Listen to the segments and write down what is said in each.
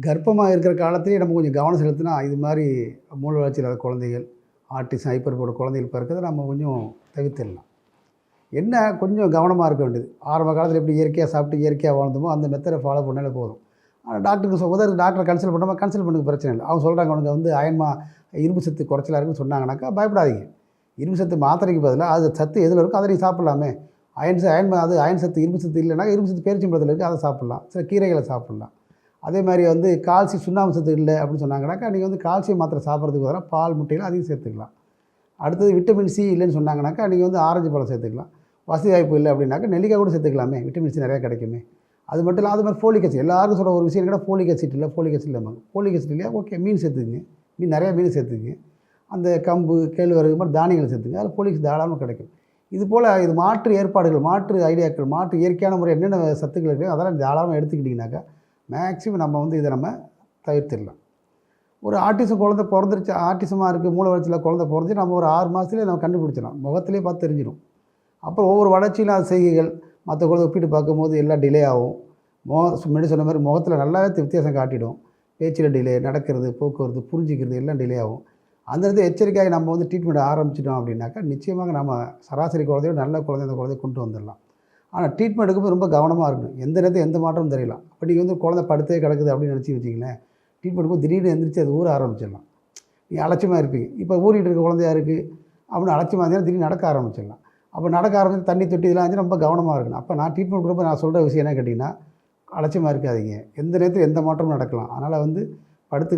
கர்ப்பமாக இருக்கிற காலத்திலேயே நம்ம கொஞ்சம் கவனம் செலுத்தினா இது மாதிரி மூளை வளர்ச்சி இல்லாத குழந்தைகள் ஆர்டிசம் ஹைப்பர் போட குழந்தைகள் பிறக்கிறத நம்ம கொஞ்சம் தவிர்த்திடலாம். என்ன கொஞ்சம் கவனமாக இருக்க வேண்டியது? ஆரம்ப காலத்தில் எப்படி இயற்கையாக சாப்பிட்டு இயற்கையாக வாழ்ந்தோமோ அந்த மெத்தடை ஃபாலோ பண்ணாலே போதும். ஆனால் டாக்டருக்கு உதவி டாக்டரை கன்சல்ட் பண்ணாமல் கன்சல்ட் பண்ணுக்கு பிரச்சனை இல்லை. அவங்க சொல்கிறாங்க உனக்கு வந்து அயன்மா இரும்பு சத்து குறைச்சலாக இருக்குன்னு சொன்னாங்கனாக்கா பயப்படாதீங்க. இரும்பு சத்து மாத்திரைக்கு பதிலாக அது சத்து எதில் இருக்கோ அதை நீங்கள் சாப்பிட்லாமே. அயன் ச- அயன் அது அயன் சத்து இரும்பு சத்து இல்லைன்னா இரும்பு சத்து பேரிச்சம்பழத்தில் இருக்குது அதை சாப்பிட்லாம். சில கீரைகளை சாப்பிட்லாம். அதே மாதிரி வந்து கால்சியம் சுண்ணாம்பு சத்து இல்லை அப்படின்னு சொன்னாங்கனாக்கா நீங்கள் வந்து கால்சியம் மாத்திரை சாப்பிட்றதுக்கு பதிலாக பால் முட்டையில் அதிகம் சேர்த்துக்கலாம். அடுத்தது விட்டமின் சி இல்லைன்னு சொன்னாங்கனாக்கா நீங்கள் வந்து ஆரஞ்சு பழம் சேர்த்துக்கலாம். வசதி வாய்ப்பு இல்லை அப்படின்னாக்கா நெல்லிக்காய் கூட சேர்த்துக்கலாமே. விட்டமின் சி நிறையா கிடைக்குமே. அது மட்டும் இல்லை அது மாதிரி ஃபோலிக் அசிட் எல்லாருக்கும் சொல்கிற ஒரு விஷயம் கூட ஃபோலிக் அசிட் இல்லை ஃபோலிக் அசிட் இல்லாமல் ஃபோலிக் அசிட் இல்லையா? ஓகே மீன் சேர்த்துக்குங்க. மீன் நிறையா மீன் சேர்த்துக்குங்க. அந்த கம்பு கேழ்வரகு மாதிரி தானியங்கள் சேர்த்துங்க அதில் ஃபோலிக் தாராளமாக கிடைக்கும். இது போல் இது மாற்று ஏற்பாடுகள் மாற்று ஐடியாக்கள் மாற்று இயற்கையான முறை என்னென்ன சத்துக்கள் இருக்குது அதெல்லாம் தாராளமாக எடுத்துக்கிட்டிங்கனாக்கா மேக்ஸிமம் நம்ம வந்து இதை நம்ம தவிர்த்திடலாம். ஒரு ஆர்டிசம் குழந்தை பிறந்துருச்சு ஆர்டிசமாக இருக்குது மூளை வளர்ச்சியில் குழந்தை பிறந்துச்சு நம்ம ஒரு ஆறு மாதத்துலேயே நம்ம கண்டுபிடிச்சிடலாம். முகத்திலே பார்த்து தெரிஞ்சிடும். அப்புறம் ஒவ்வொரு வளர்ச்சியிலும் அது செய்கைகள் மற்ற குழந்தை ஒப்பிட்டு பார்க்கும்போது எல்லாம் டிலே ஆகும். முக முன்னாடி சொன்ன மாதிரி முகத்தில் நல்லாவே வித்தியாசம் காட்டிடும். பேச்சில் டிலே நடக்கிறது போக்குவரத்து புரிஞ்சிக்கிறது எல்லாம் டிலே ஆகும். அந்த இடத்துல எச்சரிக்கையாக நம்ம வந்து ட்ரீட்மெண்ட் ஆரம்பிச்சிட்டோம் அப்படின்னாக்கா நிச்சயமாக நம்ம சராசரி குழந்தையோட நல்ல குழந்தை அந்த குழந்தைய கொண்டு வந்துடலாம். ஆனால் ட்ரீட்மெண்ட் எடுக்கும்போது ரொம்ப கவனமாக இருக்கணும். எந்த நேரத்தில் எந்த மாற்றமும் தெரியலாம் அப்படி வந்து குழந்தை படுத்தே கிடக்குது அப்படின்னு நினச்சி வச்சிங்களேன் ட்ரீட்மெண்ட் திடீர்னு எந்திரிச்சு அது ஊற ஆரம்பிச்சிடலாம். நீங்கள் அலட்சியமாக இருப்பீங்க இப்போ ஊறிட்டு இருக்க குழந்தையா இருக்குது அப்படின்னு அலட்சியமாக இருந்தாலும் திடீர்னு நடக்க ஆரம்பிச்சிடலாம். அப்போ நடக்க ஆரம்பிச்சு தண்ணி தொட்டி இதெல்லாம் வந்து ரொம்ப கவனமாக இருக்கணும். அப்போ நான் ட்ரீட்மெண்ட் கொடுக்கும்போது நான் சொல்கிற விஷயம் என்ன கேட்டிங்கன்னா அலட்சியமாக இருக்காதீங்க. எந்த நேரத்தில் எந்த மாற்றமும் நடக்கலாம். அதனால் வந்து படுத்து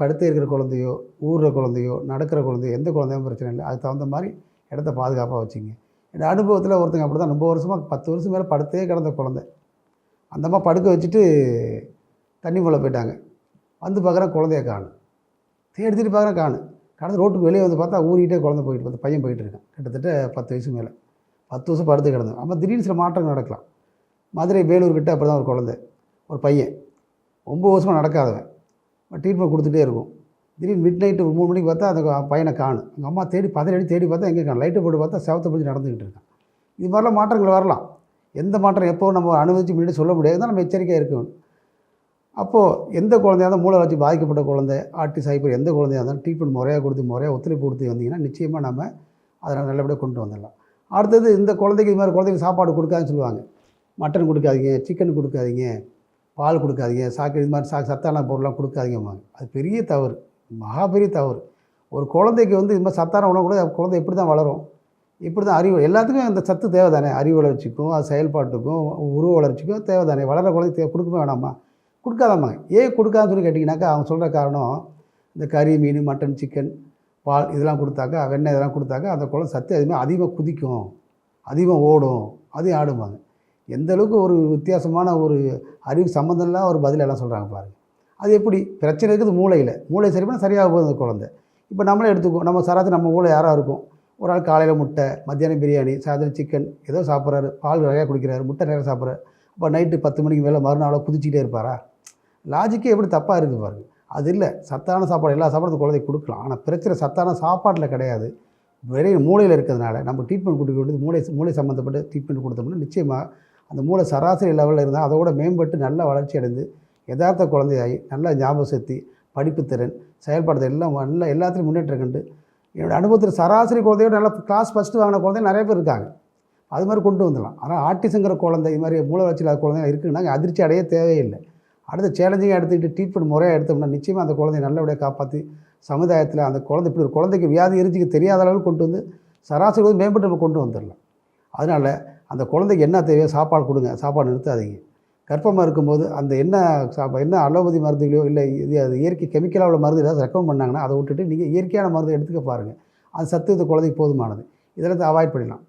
படுத்தே இருக்கிற குழந்தையோ ஊறுற குழந்தையோ நடக்கிற குழந்தையோ எந்த குழந்தையும் பிரச்சனை இல்லை. அதுக்கு தகுந்த மாதிரி இடத்த பாதுகாப்பாக வச்சுங்க. இந்த அனுபவத்தில் ஒருத்தங்க அப்படி தான் ரொம்ப வருஷமாக பத்து வருஷம் மேலே படுத்தே கிடந்த குழந்தை. அந்தம்மா படுக்க வச்சுட்டு தண்ணி போல போயிட்டாங்க. வந்து பார்க்குறேன் குழந்தைய காணும் தேடி தேடி பார்க்குறேன் காணும் கடந்து ரோட்டுக்கு வெளியே வந்து பார்த்தா ஊறிக்கிட்டே குழந்தை போயிட்டு வந்து பையன் போயிட்டு இருக்கான். கிட்டத்தட்ட பத்து வயசு மேலே. பத்து வருஷம் படுத்து கிடந்தோம் அப்போ திடீர்னு சில மாற்றங்கள் நடக்கலாம். மதுரை வேலூர் கிட்ட அப்படி தான் ஒரு குழந்தை. ஒரு பையன். ஒம்பது வருஷமாக நடக்காதவன். ட்ரீட்மெண்ட் கொடுத்துட்டே இருக்கும். திடீர்னு மிட் நைட்டு ஒரு மூணு மணிக்கு பார்த்தா அந்த பையனை காணும். எங்கள் அம்மா தேடி பதறி அடி தேடி பார்த்தா எங்கே காணும்? லைட்டை போட்டு பார்த்தா செவத்தை பிடிச்சி நடந்துக்கிட்டு இருக்கான். இது மாதிரிலாம் மாற்றங்கள் வரலாம். எந்த மாற்றம் எப்போ நம்ம அனுமதிச்சு முன்னாடி சொல்ல முடியாது தான் நம்ம எச்சரிக்கையாக இருக்கணும் அப்போது எந்த குழந்தையாக இருந்தாலும் மூளை வளர்ச்சி பாதிக்கப்பட்ட குழந்தை ஆர்டிஸ் ஹைப்பர் எந்த குழந்தையாக இருந்தாலும் ட்ரீட்மெண்ட் முறையாக கொடுத்து முறையாக ஒத்துழைப்பு கொடுத்து வந்தீங்கன்னா நிச்சயமாக நம்ம அதை நல்லபடியாக கொண்டு வந்துடலாம். அடுத்தது இந்த குழந்தைக்கு இது மாதிரி குழந்தைக்கு சாப்பாடு கொடுக்காதுன்னு சொல்லுவாங்க. மட்டன் கொடுக்காதீங்க சிக்கன் கொடுக்காதீங்க பால் கொடுக்காதீங்க சாக்கு இது மாதிரி சா சத்தான பொருள்லாம் கொடுக்காதீங்கம்பாங்க. அது பெரிய தவறு. மகா பெரிய தவறு. ஒரு குழந்தைக்கு வந்து இது மாதிரி சத்தான உணவு கூட குழந்தை எப்படி தான் வளரும்? இப்படி தான் அறிவு? எல்லாத்துக்கும் அந்த சத்து தேவை தானே அறிவு வளர்ச்சிக்கும் அது செயல்பாட்டுக்கும் உருவ வளர்ச்சிக்கும் தேவை தானே வளர குழந்தை தே கொடுக்கவே வேணாமா? கொடுக்காதாம்மா ஏன் கொடுக்காதுன்னு சொல்லி கேட்டிங்கனாக்கா அவங்க சொல்கிற காரணம் இந்த கறி மீன் மட்டன் சிக்கன் பால் இதெல்லாம் கொடுத்தாக்கா வெண்ணெய் இதெல்லாம் கொடுத்தாக்கா அந்த குழந்தை சத்து எதுவுமே அதிகமாக குதிக்கும். அதிகமாக ஓடும். அதையும் ஆடுவாங்க எந்தளவுக்கு ஒரு வித்தியாசமான ஒரு அறிவு சம்மந்தம்லாம் ஒரு பதில் எல்லாம் சொல்கிறாங்க பாருங்கள் அது எப்படி? பிரச்சனை இருக்குது மூளையில் மூளை சரி பண்ணால் சரியாக போகுது அந்த குழந்தை. இப்போ நம்மளே எடுத்துக்கோ நம்ம சராசரி நம்ம மூளை யாராக இருக்கும்? ஒரு ஆள் காலையில் முட்டை மத்தியானம் பிரியாணி சாயந்தரம் சிக்கன் ஏதோ சாப்பிட்றாரு. பால் நிறையா குடிக்கிறாரு. முட்டை நிறையா சாப்பிட்றாரு. அப்போ நைட்டு பத்து மணிக்கு மேலே மறுநாளோ குதிச்சிக்கிட்டே இருப்பாரா? லாஜிக்கே எப்படி தப்பாக இருக்குது பாருங்கள் அது இல்லை. சத்தான சாப்பாடு எல்லா சாப்பாடும் குழந்தைக்கு கொடுக்கலாம். ஆனால் பிரச்சனை சத்தான சாப்பாட்டில் கிடையாது. வெறும் மூளையில் இருக்கிறதுனால நம்ம ட்ரீட்மெண்ட் கொடுக்க வேண்டியது மூளை மூளை சம்மந்தப்பட்ட ட்ரீட்மெண்ட் கொடுத்தோம்னா நிச்சயமாக அந்த மூளை சராசரி லெவலில் இருந்தால் அதோட மேம்பட்டு நல்ல வளர்ச்சி அடைந்து யதார்த்த குழந்தையாகி நல்ல ஞாபக சக்தி படிப்புத்திறன் செயல்பாடு எல்லாம் நல்லா எல்லாத்துலேயும் முன்னேற்றம் கண்டு என்னோடய அனுபவத்தில் சராசரி குழந்தையோட நல்லா கிளாஸ் ஃபஸ்ட்டு வாங்கின குழந்தை நிறைய பேர் இருக்காங்க. அது மாதிரி கொண்டு வந்துடலாம். ஆனால் ஆட்டிசங்கிற குழந்தை இது மாதிரி மூளை வளர்ச்சியில் குழந்தை இருக்குன்னா அதிர்ச்சி அடைய தேவையில்லை. அடுத்த சேலஞ்சிங்காக எடுத்துக்கிட்டு ட்ரீட்மெண்ட் முறையாக எடுத்தோம்னா நிச்சயமாக அந்த குழந்தைய நல்லபடியாக காப்பாற்றி சமுதாயத்தில் அந்த குழந்தை இப்படி ஒரு குழந்தைக்கு வியாதி இருந்துக்கு தெரியாத அளவுக்கு கொண்டு வந்து சராசரி வந்து மேம்பட்டு நம்ம கொண்டு வந்துடலாம். அதனால் அந்த குழந்தைக்கு என்ன தேவையோ சாப்பாடு கொடுங்க. சாப்பாடு நிறுத்தாதீங்க. கர்ப்பமாக இருக்கும்போது அந்த என்ன சாப்பா என்ன அலோபதி மருந்துகளையோ இல்லை இது அது இயற்கை கெமிக்கலாக உள்ள மருந்து ஏதாவது ரெக்கமெண்ட் பண்ணாங்கன்னா அதை விட்டுட்டு நீங்கள் இயற்கையான மருந்து எடுத்துக்க பாருங்கள் அது சத்து இந்த குழந்தைக்கு போதுமானது. இதெல்லாம் அவாய்ட் பண்ணிடலாம்.